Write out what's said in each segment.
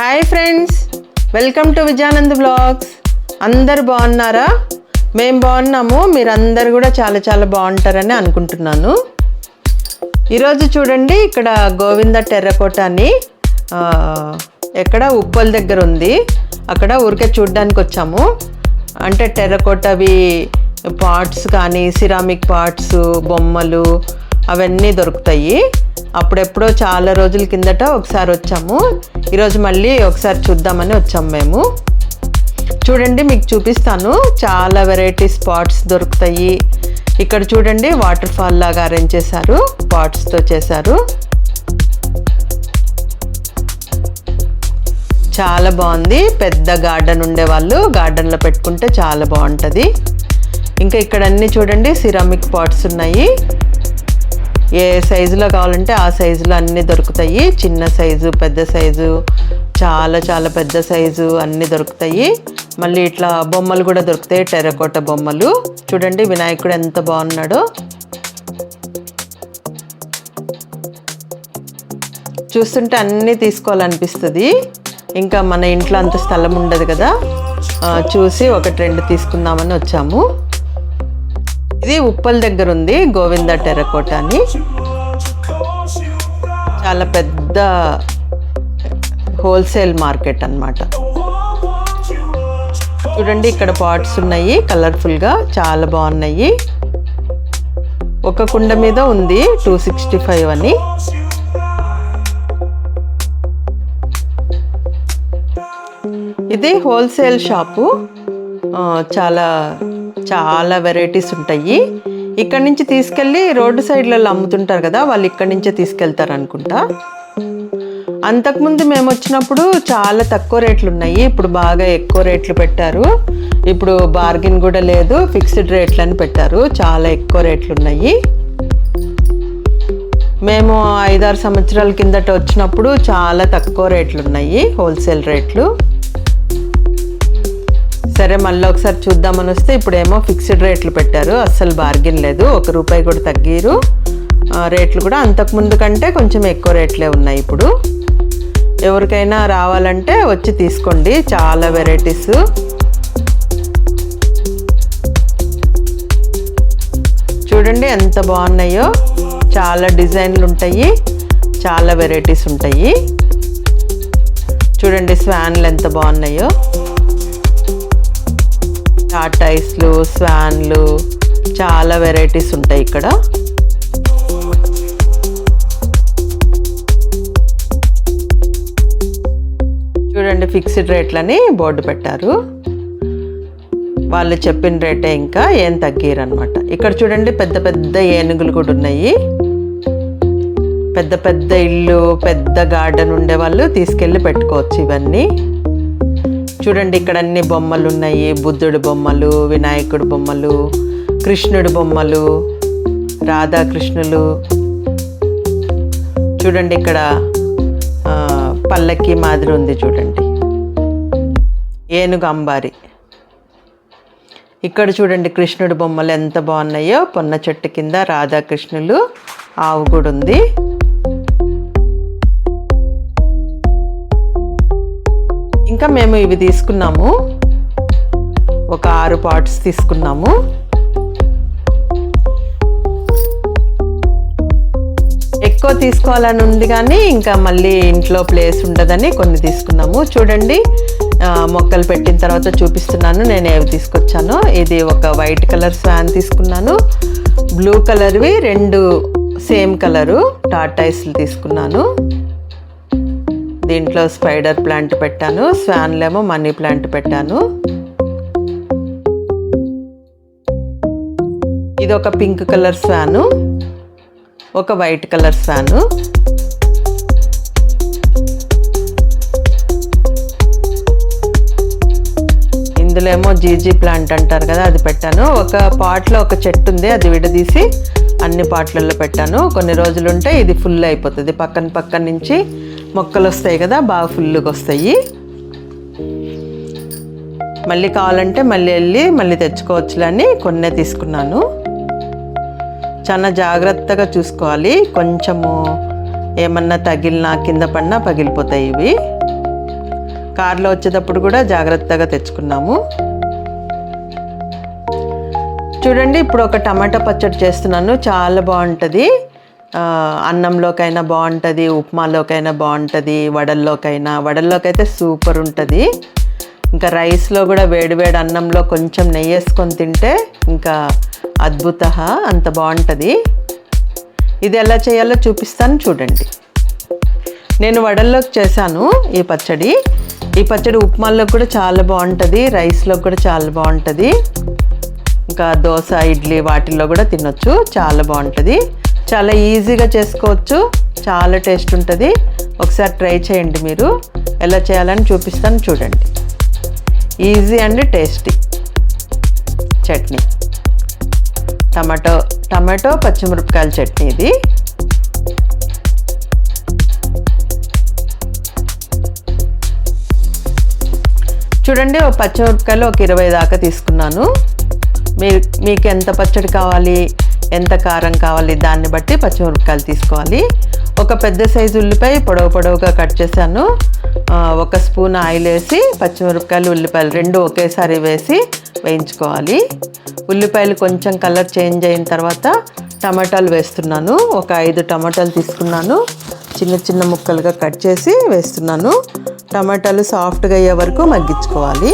Hi friends welcome to Vijayanand blogs అందరు బాగున్నారా? మేము బాగున్నాము. మీరందరు కూడా చాలా చాలా బాగుంటారని అనుకుంటున్నాను. ఈరోజు చూడండి ఇక్కడ గోవింద టెర్రకోట అని ఎక్కడ ఉప్పల్ దగ్గర ఉంది. అక్కడ ఊరికే చూడడానికి వచ్చాము. అంటే టెర్రకోటవి పార్ట్స్ కానీ సిరామిక్ పార్ట్స్ బొమ్మలు అవన్నీ దొరుకుతాయి. అప్పుడెప్పుడో చాలా రోజుల కిందట ఒకసారి వచ్చాము. ఈరోజు మళ్ళీ ఒకసారి చూద్దామని వచ్చాము మేము. చూడండి మీకు చూపిస్తాను. చాలా వెరైటీ స్పాట్స్ దొరుకుతాయి. ఇక్కడ చూడండి వాటర్ ఫాల్ లాగా అరేంజ్ చేశారు. పాట్స్తో చేశారు. చాలా బాగుంది. పెద్ద గార్డెన్ ఉండేవాళ్ళు గార్డెన్లో పెట్టుకుంటే చాలా బాగుంటుంది. ఇంకా ఇక్కడ అన్నీ చూడండి సిరామిక్ పాట్స్ ఉన్నాయి. ఏ సైజులో కావాలంటే ఆ సైజులో అన్నీ దొరుకుతాయి. చిన్న సైజు పెద్ద సైజు చాలా చాలా పెద్ద సైజు అన్నీ దొరుకుతాయి. మళ్ళీ ఇట్లా బొమ్మలు కూడా దొరుకుతాయి టెర్రకోట బొమ్మలు. చూడండి వినాయకుడు ఎంత బాగున్నాడో. చూస్తుంటే అన్నీ తీసుకోవాలనిపిస్తుంది. ఇంకా మన ఇంట్లో అంత స్థలం ఉండదు కదా. చూసి ఒకటి రెండు తీసుకుందామని వచ్చాము. ఇది ఉప్పల్ దగ్గర ఉంది గోవింద టెర్రకోట అని. చాలా పెద్ద హోల్సేల్ మార్కెట్ అన్నమాట. చూడండి ఇక్కడ పాట్స్ ఉన్నాయి కలర్ఫుల్గా చాలా బాగున్నాయి. ఒక కుండ మీద ఉంది టూ సిక్స్టీ ఫైవ్ అని. ఇది హోల్సేల్ షాపు. చాలా చాలా వెరైటీస్ ఉంటాయి. ఇక్కడ నుంచి తీసుకెళ్ళి రోడ్డు సైడ్లలో అమ్ముతుంటారు కదా వాళ్ళు ఇక్కడ నుంచే తీసుకెళ్తారు అనుకుంటా. అంతకుముందు మేము వచ్చినప్పుడు చాలా తక్కువ రేట్లు ఉన్నాయి ఇప్పుడు బాగా ఎక్కువ రేట్లు పెట్టారు. ఇప్పుడు బార్గెన్ కూడా లేదు ఫిక్స్డ్ రేట్లు అని పెట్టారు చాలా ఎక్కువ రేట్లు ఉన్నాయి. మేము ఐదారు సంవత్సరాల కిందట వచ్చినప్పుడు చాలా తక్కువ రేట్లు ఉన్నాయి హోల్సేల్ రేట్లు. సరే మళ్ళీ ఒకసారి చూద్దామని వస్తే ఇప్పుడేమో ఫిక్స్డ్ రేట్లు పెట్టారు. అస్సలు బార్గెన్ లేదు. ఒక రూపాయి కూడా తగ్గిరు. రేట్లు కూడా అంతకుముందు కంటే కొంచెం ఎక్కువ రేట్లే ఉన్నాయి ఇప్పుడు. ఎవరికైనా రావాలంటే వచ్చి తీసుకోండి. చాలా వెరైటీస్ చూడండి ఎంత బాగున్నాయో. చాలా డిజైన్లు ఉంటాయి. చాలా వెరైటీస్ ఉంటాయి. చూడండి స్వాన్లు ఎంత బాగున్నాయో. టాటైస్లు స్వాన్లు చాలా వెరైటీస్ ఉంటాయి ఇక్కడ. చూడండి ఫిక్స్డ్ రేట్లని బోర్డు పెట్టారు. వాళ్ళు చెప్పిన రేటే ఇంకా ఏం తగ్గారు అనమాట ఇక్కడ చూడండి పెద్ద పెద్ద ఏనుగులు కూడా ఉన్నాయి. పెద్ద పెద్ద ఇల్లు పెద్ద గార్డెన్ ఉండే వాళ్ళు తీసుకెళ్ళి పెట్టుకోవచ్చు ఇవన్నీ. చూడండి ఇక్కడ అన్ని బొమ్మలు ఉన్నాయి. బుద్ధుడి బొమ్మలు వినాయకుడి బొమ్మలు కృష్ణుడి బొమ్మలు రాధాకృష్ణులు. చూడండి ఇక్కడ ఆ, పల్లకి మాదిరి ఉంది చూడండి. ఏనుగు అంబారి ఇక్కడ చూడండి కృష్ణుడి బొమ్మలు ఎంత బాగున్నాయో. పొన్న చెట్టు కింద రాధాకృష్ణులు ఆవు కూడా ఉంది. ఇంకా మేము ఇవి తీసుకున్నాము. ఒక ఆరు పార్ట్స్ తీసుకున్నాము. ఎక్కువ తీసుకోవాలని ఉంది కానీ ఇంకా మళ్ళీ ఇంట్లో ప్లేస్ ఉండదని కొన్ని తీసుకున్నాము. చూడండి మొక్కలు పెట్టిన తర్వాత చూపిస్తున్నాను. నేను ఏవి తీసుకొచ్చాను. ఇది ఒక వైట్ కలర్ స్వాన్ తీసుకున్నాను. బ్లూ కలర్వి రెండు సేమ్ కలరు టాటాయిస్లు తీసుకున్నాను. దీంట్లో స్పైడర్ ప్లాంట్ పెట్టాను స్వాన్లేమో మనీ ప్లాంట్ పెట్టాను. ఇది ఒక పింక్ కలర్ స్వాను ఒక వైట్ కలర్ స్వాను. ఇందులో ఏమో జీజీ ప్లాంట్ అంటారు కదా అది పెట్టాను. ఒక పాట్లో ఒక చెట్టు ఉంది అది విడదీసి అన్ని పాట్లలో పెట్టాను. కొన్ని రోజులు ఉంటే ఇది ఫుల్ అయిపోతుంది పక్కన పక్కన నుంచి మొక్కలు వస్తాయి కదా బాగా ఫుల్గా వస్తాయి మళ్ళీ కావాలంటే మళ్ళీ వెళ్ళి మళ్ళీ తెచ్చుకోవచ్చులని కొన్నే తీసుకున్నాను. చాలా జాగ్రత్తగా చూసుకోవాలి. కొంచెము ఏమన్నా తగిలినా కింద పడినా పగిలిపోతాయి ఇవి. కార్లో వచ్చేటప్పుడు కూడా జాగ్రత్తగా తెచ్చుకున్నాము. చూడండి ఇప్పుడు ఒక టమాటా పచ్చడి చేస్తున్నాను. చాలా బాగుంటుంది. అన్నంలోకైనా బాగుంటుంది ఉప్మాలోకైనా బాగుంటుంది వడల్లోకైనా. వడల్లోకైతే సూపర్ ఉంటుంది. ఇంకా రైస్లో కూడా వేడివేడి అన్నంలో కొంచెం నెయ్యి వేసుకొని తింటే ఇంకా అద్భుత అంత బాగుంటుంది. ఇది ఎలా చేయాలో చూపిస్తాను చూడండి. నేను వడల్లోకి చేశాను ఈ పచ్చడి. ఈ పచ్చడి ఉప్మాల్లో కూడా చాలా బాగుంటుంది రైస్లో కూడా చాలా బాగుంటుంది. ఇంకా దోశ ఇడ్లీ వాటిల్లో కూడా తినొచ్చు చాలా బాగుంటుంది. చాలా ఈజీగా చేసుకోవచ్చు. చాలా టేస్ట్ ఉంటుంది. ఒకసారి ట్రై చేయండి మీరు. ఎలా చేయాలని చూపిస్తాను చూడండి. Easy and tasty chutney. Tomato tomato పచ్చిమిరపకాయల చట్నీ ఇది. చూడండి ఒక పచ్చిమిరపకాయలు ఒక ఇరవై దాకా తీసుకున్నాను. మీరు మీకు ఎంత పచ్చడి కావాలి? ఎంత కారం కావాలి దాన్ని బట్టి పచ్చిమిరపకాయలు తీసుకోవాలి. ఒక పెద్ద సైజు ఉల్లిపాయ పొడవు పొడవుగా కట్ చేశాను. ఒక స్పూన్ ఆయిల్ వేసి పచ్చిమిరపకాయలు ఉల్లిపాయలు రెండు ఒకేసారి వేసి వేయించుకోవాలి. ఉల్లిపాయలు కొంచెం కలర్ చేంజ్ అయిన తర్వాత టమాటాలు వేస్తున్నాను. ఒక ఐదు టమాటాలు తీసుకున్నాను. చిన్న చిన్న ముక్కలుగా కట్ చేసి వేస్తున్నాను. టమాటాలు సాఫ్ట్గా అయ్యే వరకు మగ్గించుకోవాలి.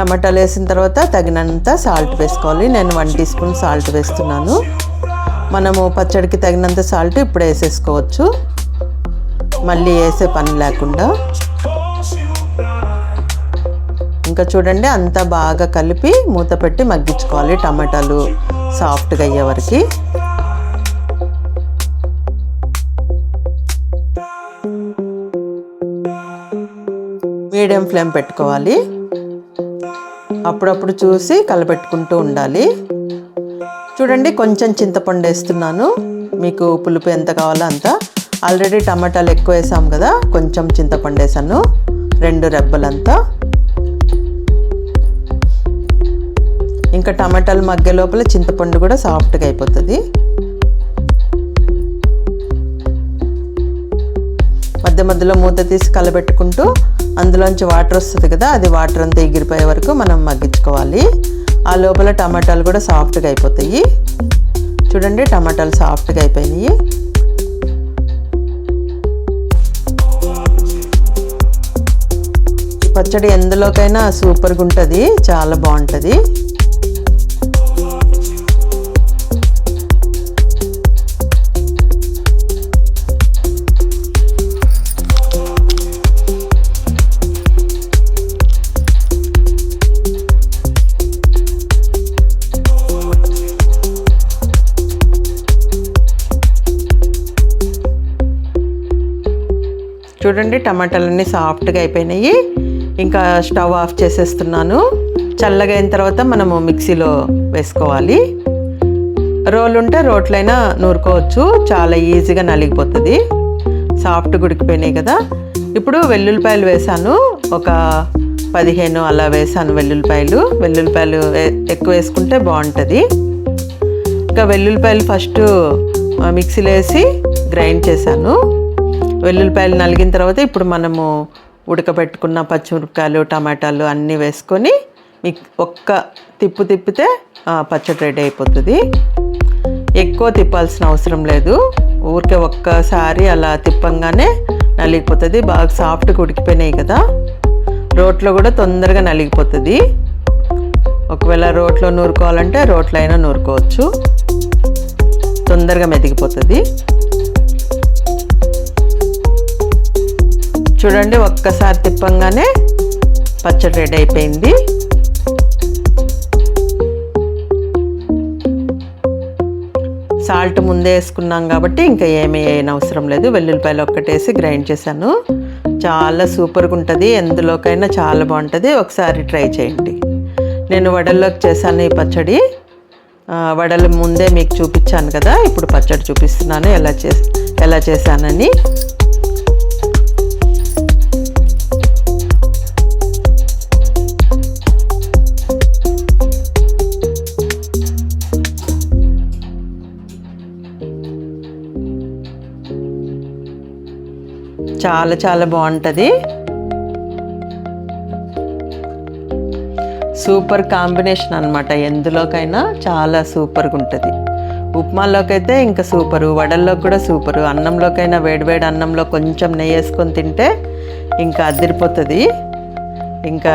టమాటాలు వేసిన తర్వాత తగినంత సాల్ట్ వేసుకోవాలి. నేను వన్ టీ స్పూన్ సాల్ట్ వేస్తున్నాను. మనము పచ్చడికి తగినంత సాల్ట్ ఇప్పుడు వేసేసుకోవచ్చు. మళ్ళీ వేసే పని లేకుండా. ఇంకా చూడండి అంతా బాగా కలిపి మూత పెట్టి మగ్గించుకోవాలి టమాటాలు సాఫ్ట్గా అయ్యే వరకు. మీడియం ఫ్లేమ్ పెట్టుకోవాలి. అప్పుడప్పుడు చూసి కలపెట్టుకుంటూ ఉండాలి. చూడండి కొంచెం చింతపండు వేస్తున్నాను. మీకు పులుపు ఎంత కావాలో అంత. ఆల్రెడీ టమాటాలు ఎక్కువ వేసాం కదా కొంచెం చింతపండు వేసాను. రెండు రెబ్బలంతా. ఇంకా టమాటాలు మగ్గే లోపల చింతపండు కూడా సాఫ్ట్గా అయిపోతుంది. మధ్యలో మూత తీసి కలబెట్టుకుంటూ అందులోంచి వాటర్ వస్తుంది కదా అది వాటర్ అంతా ఎగిరిపోయే వరకు మనం మగ్గించుకోవాలి. ఆ లోపల టమాటాలు కూడా సాఫ్ట్గా అయిపోతాయి. చూడండి టమాటాలు సాఫ్ట్గా అయిపోయినాయి. పచ్చడి ఎందులోకైనా సూపర్గా ఉంటుంది చాలా బాగుంటుంది. చూడండి టమాటాలన్నీ సాఫ్ట్గా అయిపోయినాయి. ఇంకా స్టవ్ ఆఫ్ చేసేస్తున్నాను. చల్లగా అయిన తర్వాత మనము మిక్సీలో వేసుకోవాలి. రోల్ ఉంటే రోట్లైనా నూరుకోవచ్చు. చాలా ఈజీగా నలిగిపోతుంది. సాఫ్ట్ ఉడికిపోయినాయి కదా. ఇప్పుడు వెల్లుల్లిపాయలు వేసాను. ఒక పదిహేను అలా వేసాను వెల్లుల్లిపాయలు. వెల్లుల్లిపాయలు ఎక్కువ వేసుకుంటే బాగుంటుంది. ఇంకా వెల్లుల్లిపాయలు ఫస్ట్ మిక్సీలో వేసి గ్రైండ్ చేశాను. వెల్లుల్లిపాయలు నలిగిన తర్వాత ఇప్పుడు మనము ఉడకబెట్టుకున్న పచ్చిమిరపకాయలు టమాటాలు అన్నీ వేసుకొని మిక్ ఒక్క తిప్పు తిప్పితే పచ్చడి రెడీ అయిపోతుంది. ఎక్కువ తిప్పాల్సిన అవసరం లేదు. ఊరికే ఒక్కసారి అలా తిప్పంగానే నలిగిపోతుంది. బాగా సాఫ్ట్గా ఉడికిపోయినాయి కదా. రోట్లో కూడా తొందరగా నలిగిపోతుంది. ఒకవేళ రోట్లో నూరుకోవాలంటే రోట్లో అయినా నూరుకోవచ్చు. తొందరగా మెదిగిపోతుంది. చూడండి ఒక్కసారి తిప్పంగానే పచ్చడి రెడీ అయిపోయింది. సాల్ట్ ముందే వేసుకున్నాం కాబట్టి ఇంకా ఏమీ అయిన అవసరం లేదు. వెల్లుల్లిపాయలు ఒక్కటేసి గ్రైండ్ చేశాను. చాలా సూపర్గా ఉంటుంది. ఎందులోకైనా చాలా బాగుంటుంది. ఒకసారి ట్రై చేయండి. నేను వడల్లోకి చేశాను ఈ పచ్చడి. వడలు ముందే మీకు చూపించాను కదా. ఇప్పుడు పచ్చడి చూపిస్తున్నాను ఎలా చే ఎలా చేశానని. చాలా చాలా బాగుంటుంది. సూపర్ కాంబినేషన్ అనమాట ఎందులోకైనా చాలా సూపర్గా ఉంటుంది ఉప్మాలోకి అయితే ఇంకా సూపరు వడల్లో కూడా సూపరు. అన్నంలోకైనా వేడివేడి అన్నంలో కొంచెం నెయ్యి వేసుకొని తింటే ఇంకా అదిరిపోతుంది. ఇంకా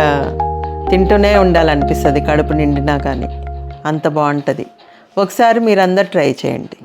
తింటూనే ఉండాలనిపిస్తుంది కడుపు నిండినా కానీ. అంత బాగుంటుంది. ఒకసారి మీరందరు ట్రై చేయండి.